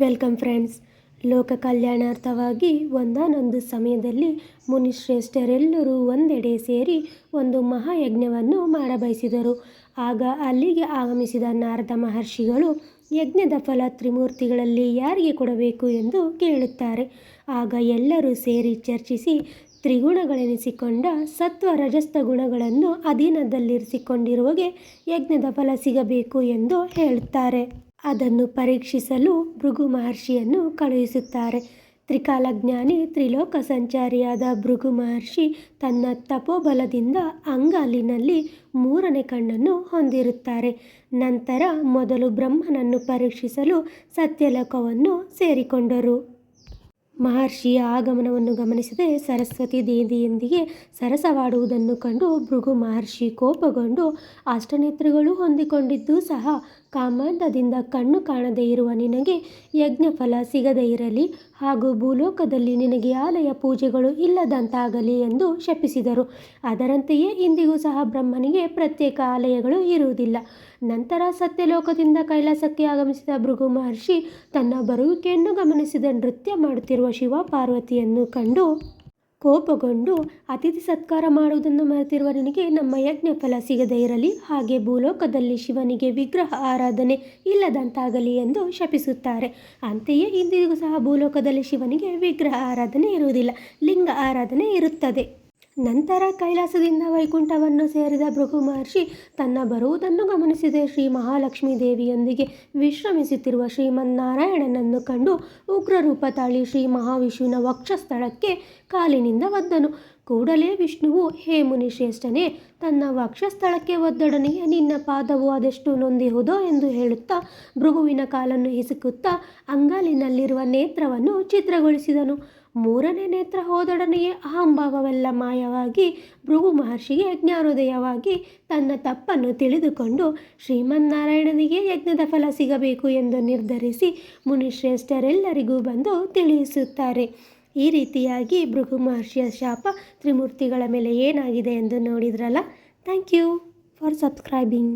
Welcome friends. ಲೋಕ ಕಲ್ಯಾಣಾರ್ಥವಾಗಿ ಒಂದಾನೊಂದು ಸಮಯದಲ್ಲಿ ಮುನಿಶ್ರೇಷ್ಠರೆಲ್ಲರೂ ಒಂದೆಡೆ ಸೇರಿ ಒಂದು ಮಹಾಯಜ್ಞವನ್ನು ಮಾಡಬಯಸಿದರು. ಆಗ ಅಲ್ಲಿಗೆ ಆಗಮಿಸಿದ ನಾರದ ಮಹರ್ಷಿಗಳು ಯಜ್ಞದ ಫಲ ತ್ರಿಮೂರ್ತಿಗಳಲ್ಲಿ ಯಾರಿಗೆ ಕೊಡಬೇಕು ಎಂದು ಕೇಳುತ್ತಾರೆ. ಆಗ ಎಲ್ಲರೂ ಸೇರಿ ಚರ್ಚಿಸಿ ತ್ರಿಗುಣಗಳೆನಿಸಿಕೊಂಡ ಸತ್ವ ರಜಸ್ತ ಗುಣಗಳನ್ನು ಅಧೀನದಲ್ಲಿರಿಸಿಕೊಂಡಿರುವಗೆ ಯಜ್ಞದ ಫಲ ಸಿಗಬೇಕು ಎಂದು ಹೇಳುತ್ತಾರೆ. ಅದನ್ನು ಪರೀಕ್ಷಿಸಲು ಭೃಗು ಮಹರ್ಷಿಯನ್ನು ಕಳುಹಿಸುತ್ತಾರೆ. ತ್ರಿಕಾಲಜ್ಞಾನಿ, ತ್ರಿಲೋಕ ಸಂಚಾರಿಯಾದ ಭೃಗು ಮಹರ್ಷಿ ತನ್ನ ತಪೋಬಲದಿಂದ ಅಂಗಾಲಿನಲ್ಲಿ ಮೂರನೇ ಕಣ್ಣನ್ನು ಹೊಂದಿರುತ್ತಾರೆ. ನಂತರ ಮೊದಲು ಬ್ರಹ್ಮನನ್ನು ಪರೀಕ್ಷಿಸಲು ಸತ್ಯಲೋಕವನ್ನು ಸೇರಿಕೊಂಡರು. ಮಹರ್ಷಿಯ ಆಗಮನವನ್ನು ಗಮನಿಸದೆ ಸರಸ್ವತಿ ದೇವಿಯೊಂದಿಗೆ ಸರಸವಾಡುವುದನ್ನು ಕಂಡು ಭೃಗು ಮಹರ್ಷಿ ಕೋಪಗೊಂಡು ಅಷ್ಟನೇತ್ರಗಳು ಹೊಂದಿಕೊಂಡಿದ್ದೂ ಸಹ ಕಾಮಾಂಧದಿಂದ ಕಣ್ಣು ಕಾಣದೇ ಇರುವ ನಿನಗೆ ಯಜ್ಞಫಲ ಸಿಗದೇ ಇರಲಿ ಹಾಗೂ ಭೂಲೋಕದಲ್ಲಿ ನಿನಗೆ ಆಲಯ ಪೂಜೆಗಳು ಇಲ್ಲದಂತಾಗಲಿ ಎಂದು ಶಪಿಸಿದರು. ಅದರಂತೆಯೇ ಇಂದಿಗೂ ಸಹ ಬ್ರಹ್ಮನಿಗೆ ಪ್ರತ್ಯೇಕ ಆಲಯಗಳು ಇರುವುದಿಲ್ಲ. ನಂತರ ಸತ್ಯಲೋಕದಿಂದ ಕೈಲಾಸಕ್ಕೆ ಆಗಮಿಸಿದ ಭೃಗು ಮಹರ್ಷಿ ತನ್ನ ಬರುವಿಕೆಯನ್ನು ಗಮನಿಸಿದ ನೃತ್ಯ ಮಾಡುತ್ತಿರುವ ಶಿವ ಪಾರ್ವತಿಯನ್ನು ಕಂಡು ಕೋಪಗೊಂಡು, ಅತಿಥಿ ಸತ್ಕಾರ ಮಾಡುವುದನ್ನು ಮರೆತಿರುವ ನಿನಗೆ ನಮ್ಮ ಯಜ್ಞ ಫಲ ಸಿಗದೇ ಇರಲಿ, ಹಾಗೆ ಭೂಲೋಕದಲ್ಲಿ ಶಿವನಿಗೆ ವಿಗ್ರಹ ಆರಾಧನೆ ಇಲ್ಲದಂತಾಗಲಿ ಎಂದು ಶಪಿಸುತ್ತಾರೆ. ಅಂತೆಯೇ ಇಂದಿಗೂ ಸಹ ಭೂಲೋಕದಲ್ಲಿ ಶಿವನಿಗೆ ವಿಗ್ರಹ ಆರಾಧನೆ ಇರುವುದಿಲ್ಲ, ಲಿಂಗ ಆರಾಧನೆ ಇರುತ್ತದೆ. ನಂತರ ಕೈಲಾಸದಿಂದ ವೈಕುಂಠವನ್ನು ಸೇರಿದ ಭೃಗು ಮಹರ್ಷಿ ತನ್ನ ಬರುವುದನ್ನು ಗಮನಿಸಿದೆ. ಶ್ರೀ ಮಹಾಲಕ್ಷ್ಮೀ ದೇವಿಯೊಂದಿಗೆ ವಿಶ್ರಮಿಸುತ್ತಿರುವ ಶ್ರೀಮನ್ನಾರಾಯಣನನ್ನು ಕಂಡು ಉಗ್ರರೂಪ ತಾಳಿ ಶ್ರೀ ಮಹಾವಿಷ್ಣುವಿನ ವಕ್ಷಸ್ಥಳಕ್ಕೆ ಕಾಲಿನಿಂದ ಒದ್ದನು. ಕೂಡಲೇ ವಿಷ್ಣುವು, ಹೇ ಮುನಿಶ್ರೇಷ್ಠನೇ, ತನ್ನ ವಕ್ಷಸ್ಥಳಕ್ಕೆ ಒದ್ದೊಡನೆಯೇ ನಿನ್ನ ಪಾದವು ಅದೆಷ್ಟು ನೊಂದಿಹುದೋ ಎಂದು ಹೇಳುತ್ತಾ ಭೃಗುವಿನ ಕಾಲನ್ನು ಹಿಸುಕುತ್ತಾ ಅಂಗಾಲಿನಲ್ಲಿರುವ ನೇತ್ರವನ್ನು ಚಿತ್ರಗೊಳಿಸಿದನು ಮೂರನೇ ನೇತ್ರ ಹೋದೊಡನೆಯೇ ಅಹಂಭಾವವೆಲ್ಲ ಮಾಯವಾಗಿ ಭೃಗು ಮಹರ್ಷಿಗೆ ಜ್ಞಾನೋದಯವಾಗಿ ತನ್ನ ತಪ್ಪನ್ನು ತಿಳಿದುಕೊಂಡು ಶ್ರೀಮನ್ನಾರಾಯಣನಿಗೆ ಯಜ್ಞದ ಫಲ ಸಿಗಬೇಕು ಎಂದು ನಿರ್ಧರಿಸಿ ಮುನಿಶ್ರೇಷ್ಠರೆಲ್ಲರಿಗೂ ಬಂದು ತಿಳಿಸುತ್ತಾರೆ. ಈ ರೀತಿಯಾಗಿ ಭೃಗು ಮಹರ್ಷಿಯ ಶಾಪ ತ್ರಿಮೂರ್ತಿಗಳ ಮೇಲೆ ಏನಾಗಿದೆ ಎಂದು ನೋಡಿದ್ರಲ್ಲ? Thank you for subscribing.